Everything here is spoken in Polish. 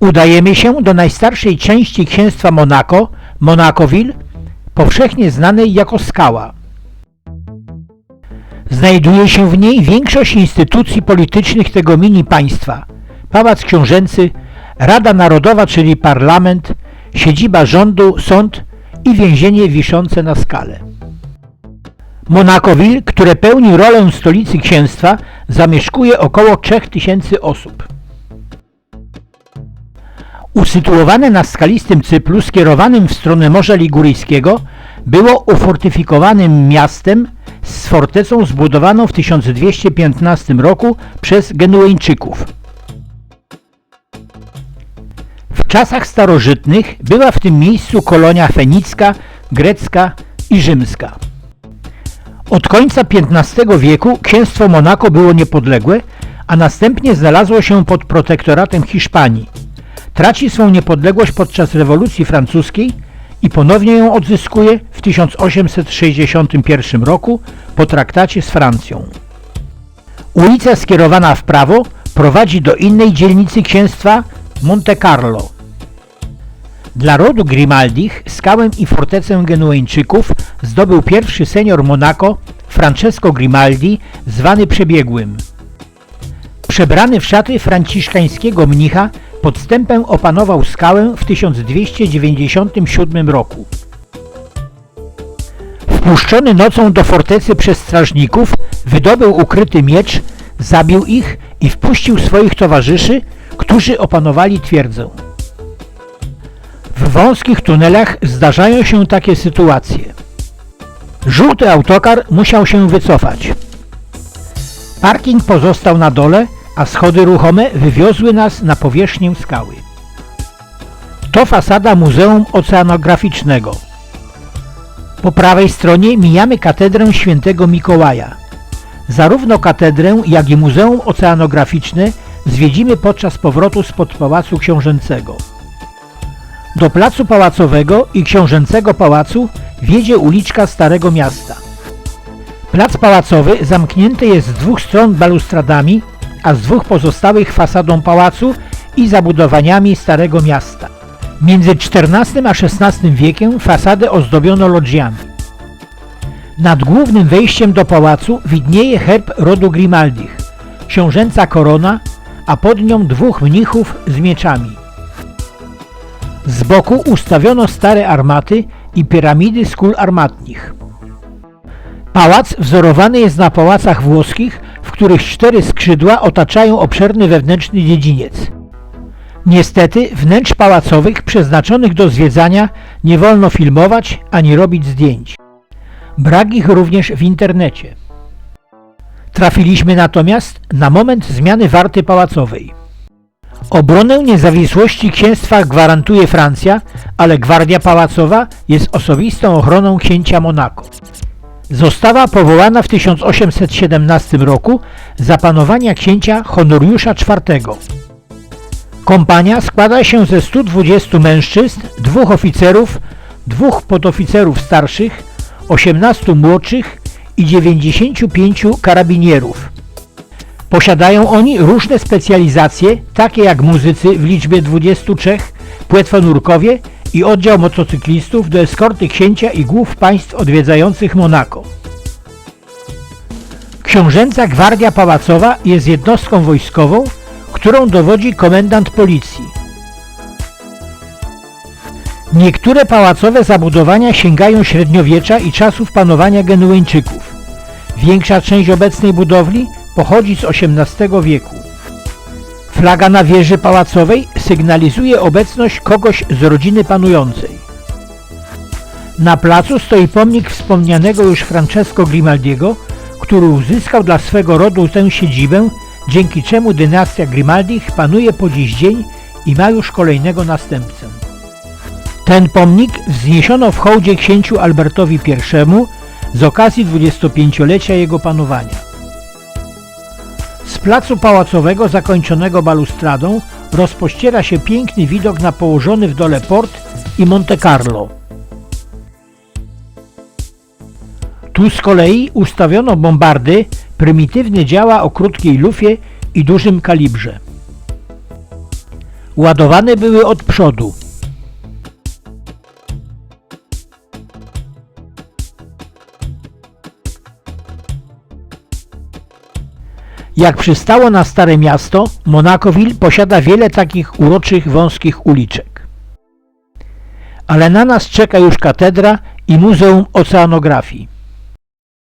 Udajemy się do najstarszej części księstwa Monako, Monacoville, powszechnie znanej jako skała. Znajduje się w niej większość instytucji politycznych tego mini państwa. Pałac Książęcy, Rada Narodowa, czyli parlament, siedziba rządu, sąd i więzienie wiszące na skale. Monacoville, które pełni rolę stolicy księstwa, zamieszkuje około 3000 osób. Usytuowane na skalistym cyplu skierowanym w stronę Morza Liguryjskiego, było ufortyfikowanym miastem z fortecą zbudowaną w 1215 roku przez Genueńczyków. W czasach starożytnych była w tym miejscu kolonia fenicka, grecka i rzymska. Od końca XV wieku księstwo Monako było niepodległe, a następnie znalazło się pod protektoratem Hiszpanii. Traci swą niepodległość podczas rewolucji francuskiej i ponownie ją odzyskuje w 1861 roku po traktacie z Francją. Ulica skierowana w prawo prowadzi do innej dzielnicy księstwa Monte Carlo. Dla rodu Grimaldich skałę i fortecę Genueńczyków zdobył pierwszy senior Monaco Francesco Grimaldi, zwany Przebiegłym. Przebrany w szaty franciszkańskiego mnicha, podstępem opanował skałę w 1297 roku. Wpuszczony nocą do fortecy przez strażników, wydobył ukryty miecz, zabił ich i wpuścił swoich towarzyszy, którzy opanowali twierdzę. W wąskich tunelach zdarzają się takie sytuacje. Żółty autokar musiał się wycofać. Parking pozostał na dole, a schody ruchome wywiozły nas na powierzchnię skały. To fasada Muzeum Oceanograficznego. Po prawej stronie mijamy katedrę świętego Mikołaja. Zarówno katedrę, jak i Muzeum Oceanograficzne zwiedzimy podczas powrotu spod Pałacu Książęcego. Do Placu Pałacowego i Książęcego Pałacu wiedzie uliczka Starego Miasta. Plac Pałacowy zamknięty jest z dwóch stron balustradami, a z dwóch pozostałych fasadą pałacu i zabudowaniami Starego Miasta. Między XIV a XVI wiekiem fasadę ozdobiono lodżiami. Nad głównym wejściem do pałacu widnieje herb rodu Grimaldich, książęca korona, a pod nią dwóch mnichów z mieczami. Z boku ustawiono stare armaty i piramidy z kul armatnich. Pałac wzorowany jest na pałacach włoskich, których cztery skrzydła otaczają obszerny wewnętrzny dziedziniec. Niestety wnętrz pałacowych przeznaczonych do zwiedzania nie wolno filmować ani robić zdjęć. Brak ich również w internecie. Trafiliśmy natomiast na moment zmiany warty pałacowej. Obronę niezawisłości księstwa gwarantuje Francja, ale Gwardia Pałacowa jest osobistą ochroną księcia Monako. Została powołana w 1817 roku za panowania księcia Honoriusza IV. Kompania składa się ze 120 mężczyzn, dwóch oficerów, dwóch podoficerów starszych, 18 młodszych i 95 karabinierów. Posiadają oni różne specjalizacje, takie jak muzycy w liczbie 23, płetwonurkowie i oddział motocyklistów do eskorty księcia i głów państw odwiedzających Monako. Książęca Gwardia Pałacowa jest jednostką wojskową, którą dowodzi komendant policji. Niektóre pałacowe zabudowania sięgają średniowiecza i czasów panowania Genueńczyków. Większa część obecnej budowli pochodzi z XVIII wieku. Flaga na wieży pałacowej sygnalizuje obecność kogoś z rodziny panującej. Na placu stoi pomnik wspomnianego już Francesco Grimaldiego, który uzyskał dla swego rodu tę siedzibę, dzięki czemu dynastia Grimaldich panuje po dziś dzień i ma już kolejnego następcę. Ten pomnik wzniesiono w hołdzie księciu Albertowi I z okazji 25-lecia jego panowania. Z placu pałacowego zakończonego balustradą rozpościera się piękny widok na położony w dole port i Monte Carlo. Tu z kolei ustawiono bombardy, prymitywne działa o krótkiej lufie i dużym kalibrze. Ładowane były od przodu. Jak przystało na Stare Miasto, Monacoville posiada wiele takich uroczych, wąskich uliczek. Ale na nas czeka już katedra i Muzeum Oceanografii.